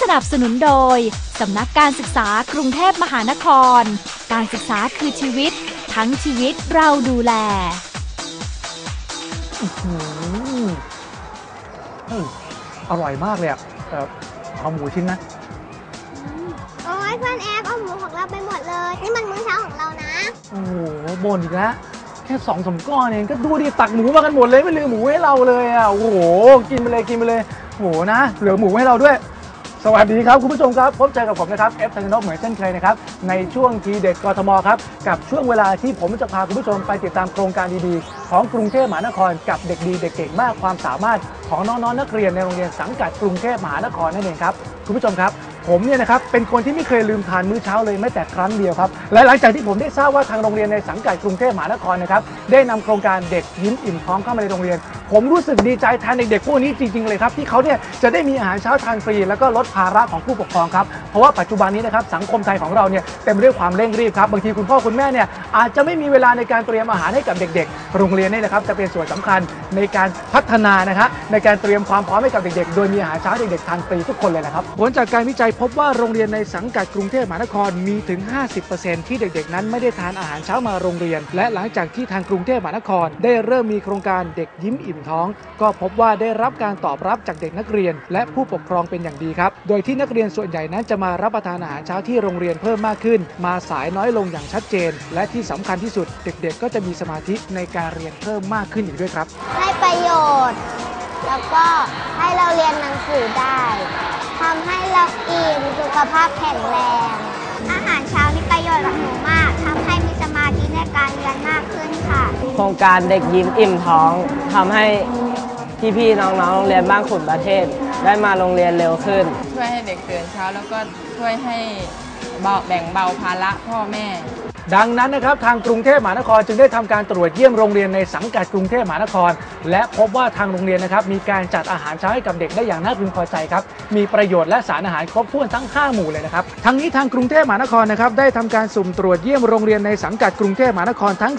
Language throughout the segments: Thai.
สนับสนุนโดย สำนักการศึกษากรุงเทพมหานคร การศึกษาคือชีวิต ทั้งชีวิตเราดูแลอืมอืมอร่อยมากเลยอะเอ่อเอาหมูชิ้นนะ โอ้ยเพื่อนแอฟเอาหมูของเราไปหมดเลย นี่มันมื้อเช้าของเรานะ โอ้โหบ่นอีกแล้วแค่สองสามก้อนเองก็ดูดิตักหมูมากันหมดเลยไม่เหลือหมูให้เราเลยอะโอ้โหกินไปเลยกินไปเลยโอ้โหนะ เหลือหมูให้เราด้วย สวัสดีครับ คุณผู้ชมครับพบเจอกับผมนะครับเอฟธัญนพเหมือนเช่นเคยนะครับในช่วงทีเด็ดกทมครับกับช่วงเวลาที่ผมจะพาคุณผู้ชมไปติดตามโครงการดีๆ ของกรุงเทพมหานครกับเด็กดีเด็กเก่งมากความสามารถของน้องๆนักเรียนในโรงเรียนสังกัดกรุงเทพมหานครนั่นเองครับคุณผู้ชมครับ ผมเนี่ยนะครับเป็นคนที่ไม่เคยลืมทานมื้อเช้าเลยแม้แต่ครั้งเดียวครับและหลังจากที่ผมได้ทราบว่าทางโรงเรียนในสังกัดกรุงเทพมหานครนะครับได้นำโครงการเด็กยิ้มอิ่มท้องเข้ามาในโรงเรียน ผมรู้สึกดีใจแทนเด็กๆพวกนี้จริงๆเลยครับที่เขาเนี่ยจะได้มีอาหารเช้าทานฟรี แล้วก็ลดภาระของผู้ปกครองครับเพราะว่าปัจจุบันนี้นะครับสังคมไทยของเราเนี่ยเต็มไปด้วยความเร่งรีบครับบางทีคุณพ่อคุณแม่เนี่ยอาจจะไม่มีเวลาในการเตรียมอาหารให้กับเด็ก ๆ โรงเรียนเนี่ยนะครับจะเป็นส่วนสำคัญในการพัฒนานะครับในการเตรียมความพร้อมให้กับเด็กๆ โดยมีอาหารเช้าเด็กๆทานฟรีทุกคนเลยนะครับผลจากการวิจัยพบว่าโรงเรียนในสังกัดกรุงเทพมหานครมีถึง 50%ที่เด็กๆ นั้นไม่ได้ทานอาหารเช้ามาโรงเรียน และหลังจากที่ทางกรุงเทพมหานคร ได้เริ่มมีโครงการเด็กยิ้มอิ่มท้อง ก็พบว่าได้รับการตอบรับจากเด็กนักเรียน และผู้ปกครองเป็นอย่างดีครับ โดยที่นักเรียนส่วนใหญ่นั้นจะมารับประทานอาหารเช้าที่โรงเรียนเพิ่มมากขึ้น มาสายน้อยลงอย่างชัดเจน และที่สำคัญที่สุด เด็กๆ ก็จะมีสมาธิในการเรียนเพิ่มมากขึ้นอีกด้วยครับ ให้ประโยชน์ แล้วก็ให้เราเรียนหนังสือได้ทำให้เราอิ่มสุขภาพแข็งแรง อาหารเช้ามีประโยชน์กับหนูมากทำใในการเรียนมากขึ้นค่ะ โครงการเด็กยิ้มอิ่มท้องทำให้พี่ๆน้องๆโรงเรียนบ้านขุนประเทศ ได้มาโรงเรียนเร็วขึ้น ช่วยให้เด็กตื่นเช้าแล้วก็ช่วยให้ เบาแบ่งเบาภาระพ่อแม่ ดังนั้นนะครับทางกรุงเทพมหานครจึงได้ทำการตรวจเยี่ยมโรงเรียนในสังกัดกรุงเทพมหานคร และพบว่าทางโรงเรียนนะครับมีการจัดอาหารเช้าให้กับเด็กได้อย่างน่าพึงพอใจครับมีประโยชน์และสารอาหารครบถ้วนทั้ง 5 หมู่เลยนะครับทั้งนี้ทางกรุงเทพมหานครนะครับได้ทำการสุ่มตรวจเยี่ยมโรงเรียนในสังกัดกรุงเทพมหานครทั้ง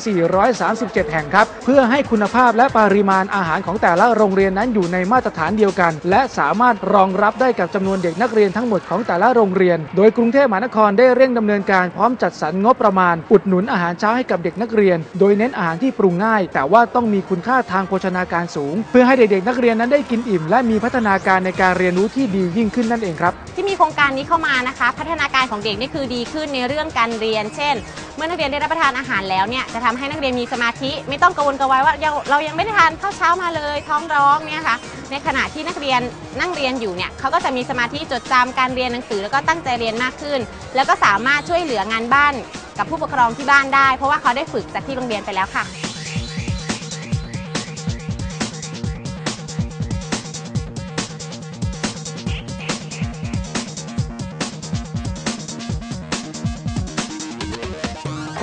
437 แห่งครับเพื่อให้คุณภาพและปริมาณอาหารของแต่ละโรงเรียนนั้นอยู่ในมาตรฐานเดียวกัน และสามารถรองรับได้กับจำนวนเด็กนักเรียนทั้งหมดของแต่ละโรงเรียน โดยกรุงเทพมหานครได้เร่งดำเนินการพร้อมจัดสรรงบประมาณ อุดหนุนอาหารเช้าให้กับเด็กนักเรียน โดยเน้นอาหารที่ปรุงง่าย แต่ว่าต้องมีคุณค่าทางโภชนาการสูง เพื่อให้เด็กๆนักเรียนนั้นได้กินอิ่ม และมีพัฒนาการในการเรียนรู้ที่ดียิ่งขึ้นนั่นเองครับ ที่มีโครงการนี้เข้ามานะคะ พัฒนาการของเด็กนี่คือดีขึ้นในเรื่องการเรียน เช่น เมื่อนักเรียนได้รับประทานอาหารแล้วเนี่ยจะทำให้นักเรียนมีสมาธิ ไม่ต้องกังวลกระวายว่าเราเรายังไม่ได้ทานข้าวเช้ามาเลย ท้องร้องเนี่ยค่ะ ในขณะที่นักเรียนนั่งเรียนอยู่เนี่ยเขาก็จะมีสมาธิจดจำการเรียนหนังสือ แล้วก็ตั้งใจเรียนมากขึ้น แล้วก็สามารถช่วยเหลืองานบ้านกับผู้ปกครองที่บ้านได้ เพราะว่าเขาได้ฝึกจากที่โรงเรียนไปแล้วค่ะ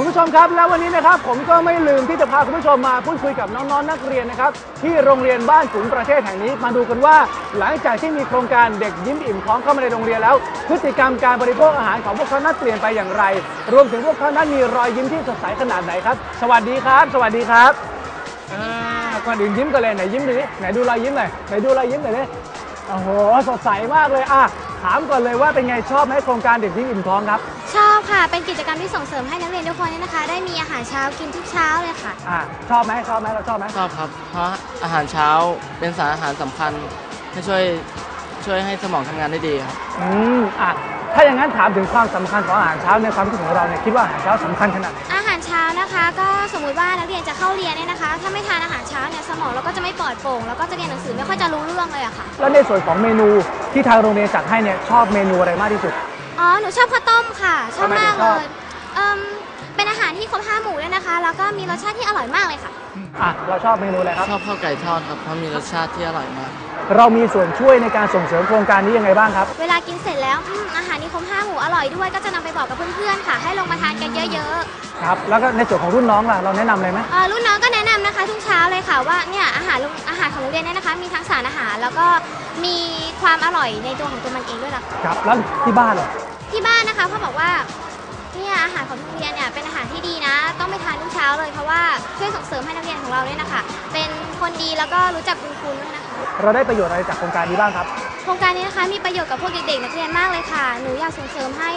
ผู้ชมครับ และวันนี้นะครับผมก็ไม่ลืมที่จะพาคุณผู้ชมมาพูดคุยกับน้องๆนักเรียนนะครับที่โรงเรียนบ้านขุนประเทศแห่งนี้ มาดูกันว่าหลังจากที่มีโครงการเด็กยิ้มอิ่มท้องเข้ามาในโรงเรียนแล้ว พฤติกรรมการบริโภคอาหารของพวกเขานั้นเปลี่ยนไปอย่างไร รวมถึงพวกเขานั้นมีรอยยิ้มที่สดใสขนาดไหนครับ สวัสดีครับ สวัสดีครับอ่าก่อนอื่นยิ้มกันเลยไหนยิ้มดูดิไหนดูรอยยิ้มหน่อยไหนดูรอยยิ้มหน่อยดิโอ้โหสดใสมากเลยอะถามก่อนเลยว่าเป็นไงชอบไหมโครงการเด็กยิ้มอิ่มท้องครับ ชอบค่ะ เป็นกิจกรรมที่ส่งเสริมให้นักเรียนทุกคนเนี่ยนะคะ ได้มีอาหารเช้ากินทุกเช้าเลยค่ะ อ่าชอบไหมชอบไหมเราชอบไหมชอบครับ เพราะอาหารเช้าเป็นสารอาหารสำคัญที่ช่วยช่วยให้สมองทำงานได้ดีครับ อืมอะถ้าอย่างนั้นถามถึงความสำคัญของอาหารเช้าในความคิดของเราเนี่ยคิดว่าอาหารเช้าสำคัญขนาดไหนอาหารเช้านะคะ ก็สมมุติว่านักเรียนจะเข้าเรียนเนี่ยนะคะ ถ้าไม่ทานอาหารเช้าเนี่ยสมองเราก็จะไม่ปลอดโปร่งแล้วก็จะเรียนหนังสือไม่ค่อยจะรู้เรื่องเลยอะค่ะ แล้วในส่วนของเมนูที่ทางโรงเรียนจัดให้เนี่ยชอบเมนูอะไรมากที่สุด อ๋อ หนูชอบข้าวต้มค่ะ ชอบทำไมถึมากงชเลอบยเอิ่ มเป็นอาหารที่ครบห้าหมู่ด้วยนะคะ แล้วก็มีรสชาติที่อร่อยมากเลยค่ะ อะเราชอบเมนูอะไรครับ ชอบข้าวไก่ทอดครับเพราะมีรสชาติที่อร่อยมาก เรามีส่วนช่วยในการส่งเสริมโครงการนี้ยังไงบ้างครับ เวลากินเสร็จแล้วอืมอาหารนี้ครบห้าหมู่อร่อยด้วยก็จะนำไปบอกกับเพื่อนๆค่ะ ให้ลงมาทานกันเยอะครับ แล้วก็ในส่วนของรุ่นน้องล่ะเราแนะนำอะไรไหมๆเอ่อรุ่นน้องก็แนะนำนะคะทุกเช้าเลยค่ะว่าเนี่ยอาหารโรงอาหารของโรงเรียนเนี่ยนะคะ มีทั้งสารอาหารแล้วก็มีความอร่อยในตัวของตัวมันเองด้วยล่ะค่ะครับ แล้วที่บ้านเหรอที่บ้านนะคะพ่อบอกว่า เนี่ยอาหารของโรงเรียนเนี่ยเป็นอาหารที่ดีนะ ต้องไปทานทุกเช้าเลยเพราะว่าช่วยส่งเสริมให้นักเรียนของเราเนี่ยนะคะ เป็นคนดีแล้วก็รู้จักบุญคุณด้วยนะคะ เราได้ประโยชน์อะไรจากโครงการนี้บ้างครับครงการนี้นะคะมีประโยชน์กับพวกเด็กๆนักเรียนมากเลยค่ะ หนูอยากส่งเสริมให้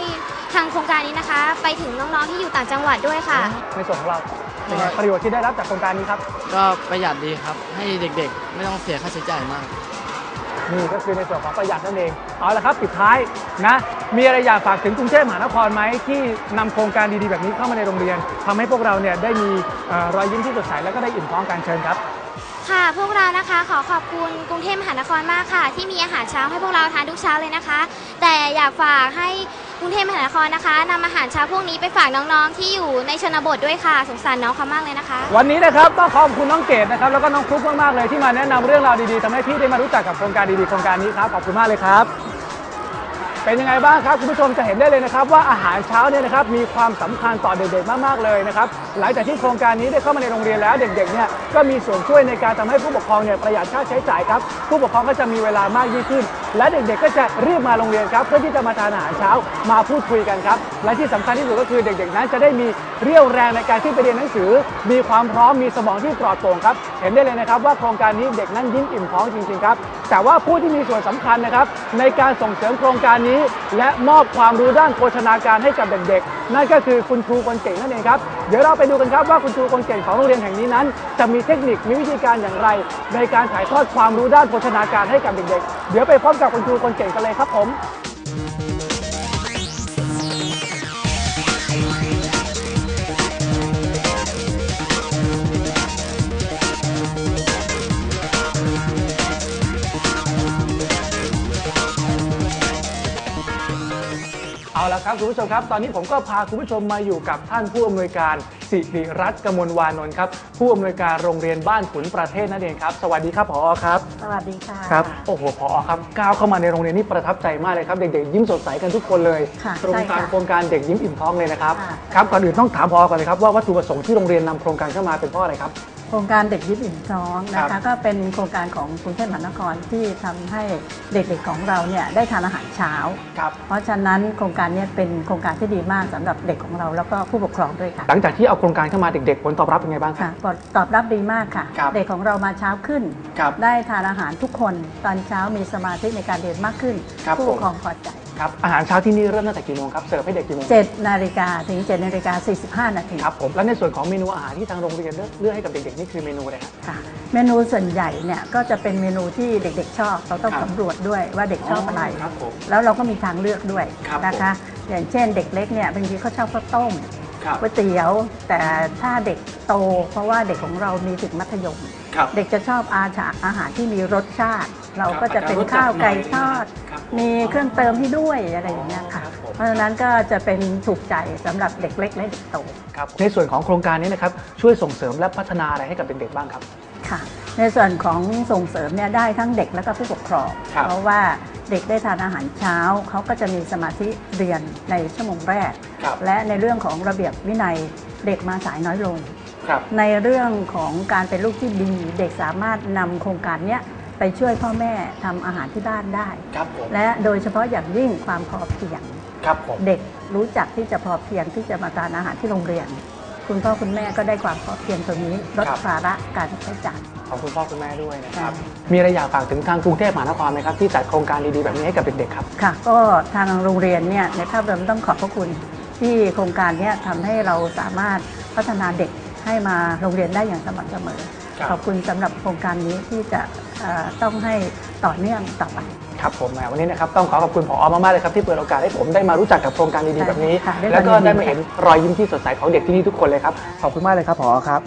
ทางโครงการนี้นะคะ ไปถึงน้องๆที่อยู่ต่างจังหวัดด้วยค่ะ ในส่วนของเราเป็นไงประโยชน์ที่ได้รับจากโครงการนี้ครับ ก็ประหยัดดีครับ ให้เด็กๆ ไม่ต้องเสียค่าใช้จ่ายมาก นี่ก็คือในส่วนของประหยัดนั่นเองเอาละครับปิดท้ายนะมีอะไรอยากฝากถึงกรุงเทพมหานครไหมที่นำโครงการดีๆแบบนี้เข้ามาในโรงเรียนทำให้พวกเราเนี่ยได้มีเอ่อรอยยิ้มที่สดใสแล้วก็ได้อิ่มท้องการเชิญครับ ค่ะ พวกเรานะคะขอขอบคุณกรุงเทพมหานครมากค่ะ ที่มีอาหารเช้าให้พวกเราทานทุกเช้าเลยนะคะ แต่อยากฝากให้กรุงเทพมหานครนะคะนำอาหารเช้าพวกนี้ไปฝากน้องๆ ที่อยู่ในชนบทด้วยค่ะ สงสารน้องเขามากเลยนะคะ วันนี้นะครับต้องขอบคุณน้องเกดนะครับแล้วก็น้องฟลุ๊กมากๆเลยที่มาแนะนำเรื่องราวดีๆทำให้พี่ได้มารู้จักกับโครงการดีๆโครงการนี้ครับขอบคุณมากเลยครับ เป็นยังไงบ้างครับคุณผู้ชมจะเห็นได้เลยนะครับ ว่าอาหารเช้าเนี่ยนะครับมีความสำคัญต่อเด็กๆมากๆเลยนะครับหลังจากที่โครงการนี้ได้เข้ามาในโรงเรียนแล้วเด็กๆเนี่ยก็มีส่วนช่วยในการทำให้ผู้ปกครองเนี่ยประหยัดค่าใช้จ่ายครับผู้ปกครองก็จะมีเวลามากยิ่งขึ้น และเด็กๆก็จะรีบมาโรงเรียนครับเพื่อที่จะมาทานอาหารเช้ามาพูดคุยกันครับและที่สำคัญที่สุดก็คือเด็กๆ นั้นจะได้มีเรี่ยวแรงในการที่ไปเรียนหนังสือ มีความพร้อมมีสมองที่ปลอดโปร่งครับเห็นได้เลยนะครับว่าโครงการนี้เด็กนั้นยิ้มอิ่มท้องจริงๆครับแต่ว่าผู้ที่มีส่วนสำคัญนะครับในการส่งเสริมโครงการนี้ และมอบความรู้ด้านโภชนาการให้กับเด็กๆ นั่นก็คือคุณครูคนเก่งนั่นเองครับเดี๋ยวเราไปดูกันครับว่าคุณครูคนเก่งของโรงเรียนแห่งนี้นั้น จะมีเทคนิคมีวิธีการอย่างไร ในการถ่ายทอดความรู้ด้านโภชนาการให้กับเด็กๆ เดี๋ยวไปพบกับคุณครูคนเก่งกันเลยครับผมเอาละครับคุณผู้ชมครับ ตอนนี้ผมก็พาคุณผู้ชมมาอยู่กับท่านผู้อำนวยการ สิริรัตน์กมลวานนท์ครับผู้อำนวยการโรงเรียนบ้านขุนประเทศนั่นเองครับสวัสดีครับผอครับสวัสดีค่ะ ครับโอ้โหผอครับก้าวเข้ามาในโรงเรียนนี่ประทับใจมากเลยครับเด็กๆยิ้มสดใสกันทุกคนเลยค่ะโครงใช่การค่ะโครงการเด็กยิ้มอิ่มท้องเลยนะครับค่ะ ครับก่อนอื่นต้องถามผอก่อนเลยครับว่าวัตถุประสงค์ที่โรงเรียนนำโครงการเข้ามาเป็นเพราะอะไรครับโครงการเด็กยิ้มอิ่มท้องนะครัคะบ ก็เป็นโครงการของกรุงเทพมหานครที่ทำให้เด็กๆของเราเนี่ยได้ทานอาหารเช้า ครับ เพราะฉะนั้นโครงการเนี้เป็นโครงการที่ดีมากสำหรับเด็กของเราแล้วก็ผู้ปกครองด้วยค่ะ หลังจากที่เอาโครงการเข้ามาเด็กๆ ผลตอบรับเป็นไงบ้างครับ ค่ะตอบรับดีมากค่ะ ครับ เด็กของเรามาเช้าขึ้น ครับ ได้ทานอาหารทุกคน ตอนเช้ามีสมาธิในการเรียนมากขึ้น ครับผู้ปกครองผมพอใจ ครับอาหารเช้าที่นี่เริ่มตั้งแต่กี่โมงครับเสิร์ฟให้เด็กกี่โมง7นาฬิกาถึง7นาฬิกา45 นาทีครับผมและในส่วนของเมนูอาหารที่ทางโรงเรียนเลือกเลือกให้กับเด็กๆนี่คือเมนูอะไรครับค่ะ เมนูส่วนใหญ่เนี่ยก็จะเป็นเมนูที่เด็กๆชอบเราต้องครับสำรวจด้วยว่าเด็กชอบอะไร ครับผม แล้วเราก็มีทางเลือกด้วยครับนะคะ อย่างเช่นเด็กเล็กเนี่ยบางทีเขาชอบข้าวต้ม ครับก๋วยเตี๋ยวแต่ถ้าเด็กโต เพราะว่าเด็กของเรามีถึงมัธยม ครับ เด็กจะชอบอาหารอาหารที่มีรสชาติ เราครับก็จะเป็นอาจจะรสจัดข้าวไก่หน่อยทอดครับผ มมีเครื่องเติมให้ด้วยอะไรอย่างเงี้ยค่ะ ครับผม เพราะฉะนั้นก็จะเป็นถูกใจสำหรับเด็กเล็กและเด็กโต ครับในส่วนของโครงการนี้นะครับช่วยส่งเสริมและพัฒนาอะไรให้กับเด็กๆบ้างครับ ค่ะในส่วนของส่งเสริมเนี่ยได้ทั้งเด็กและก็ผู้ปกครอง ครับ เพราะว่าเด็กได้ทานอาหารเช้า เขาก็จะมีสมาธิเรียนในชั่วโมงแรก ครับและในเรื่องของระเบียบวินัยเด็กมาสายน้อยลง ครับ ในเรื่องของการเป็นลูกที่ดี เด็กสามารถนำโครงการเนี้ย ไปช่วยพ่อแม่ทำอาหารที่บ้านได้ ครับผมและโดยเฉพาะอย่างยิ่งความพอเพียง ครับผมเด็กรู้จักที่จะพอเพียงที่จะมาทานอาหารที่โรงเรียน คุณพ่อคุณแม่ก็ได้ความพอเพียงตรงนี้ลดภาระการใช้จ่าย ขอบคุณพ่อคุณแม่ด้วยนะครับค่ะมีอะไรอยากฝากถึงทางกรุงเทพมหานครไหมครับที่จัดโครงการดีๆแบบนี้ให้กับเด็กๆครับ ค่ะ ก็ทางโรงเรียนเนี่ยในภาพรวมต้องขอบพระคุณ ที่โครงการเนี้ทำให้เราสามารถพัฒนาเด็กให้มาโรงเรียนได้อย่างสม่ำเสมอ ครับ ขอบคุณสำหรับโครงการนี้ที่จะเอ่อ ต้องให้ต่อเนื่องต่อไป ครับผมแหมวันนี้นะครับต้องขอขอบคุณผอมากๆเลยครับที่เปิดโอกาสให้ผมได้มารู้จักกับโครงการดีๆแบบนี้ ค่ะได้มาแล้วก็เรียนรู้ได้มาเห็นรอยยิ้มที่สดใสของเด็กที่นี่ทุกคนเลยครับขอบคุณมากเลยครับผอครับ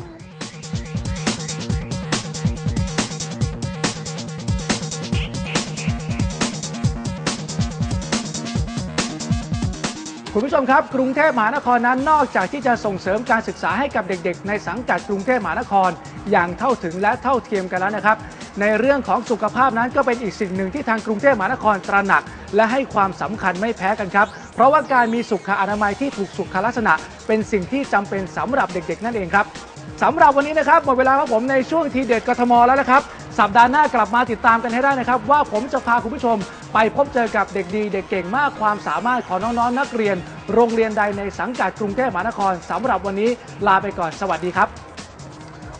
คุณผู้ชมครับ กรุงเทพมหานครนั้นนอกจากที่จะส่งเสริมการศึกษาให้กับเด็กๆ ในสังกัดกรุงเทพมหานคร อย่างเท่าถึงและเท่าเทียมกันแล้วนะครับ ในเรื่องของสุขภาพนั้นก็เป็นอีกสิ่งหนึ่งที่ทางกรุงเทพมหานครตระหนัก และให้ความสำคัญไม่แพ้กันครับ เพราะว่าการมีสุขอนามัยที่ถูกสุขลักษณะ เป็นสิ่งที่จำเป็นสำหรับเด็กๆ นั่นเองครับสำหรับวันนี้นะครับหมดเวลาของผมในช่วงทีเด็ดกทมแล้วนะครับ สัปดาห์หน้ากลับมาติดตามกันให้ได้นะครับ ว่าผมจะพาคุณผู้ชม ไปพบเจอกับเด็กดี เด็กเก่งมากความสามารถของน้องๆนักเรียน โรงเรียนใดในสังกัดกรุงเทพมหานครสำหรับวันนี้ลาไปก่อนสวัสดีครับ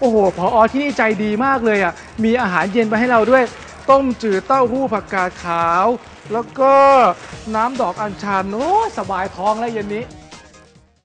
อ้โหพออที่นี่ใจดีมากเลยอะ มีอาหารเย็นมาให้เราด้วย ต้มจืดเต้าหู้ผักกาดขาว แล้วก็น้ำดอกอัญชัน โอ้ สบายท้องแล้วเย็นนี้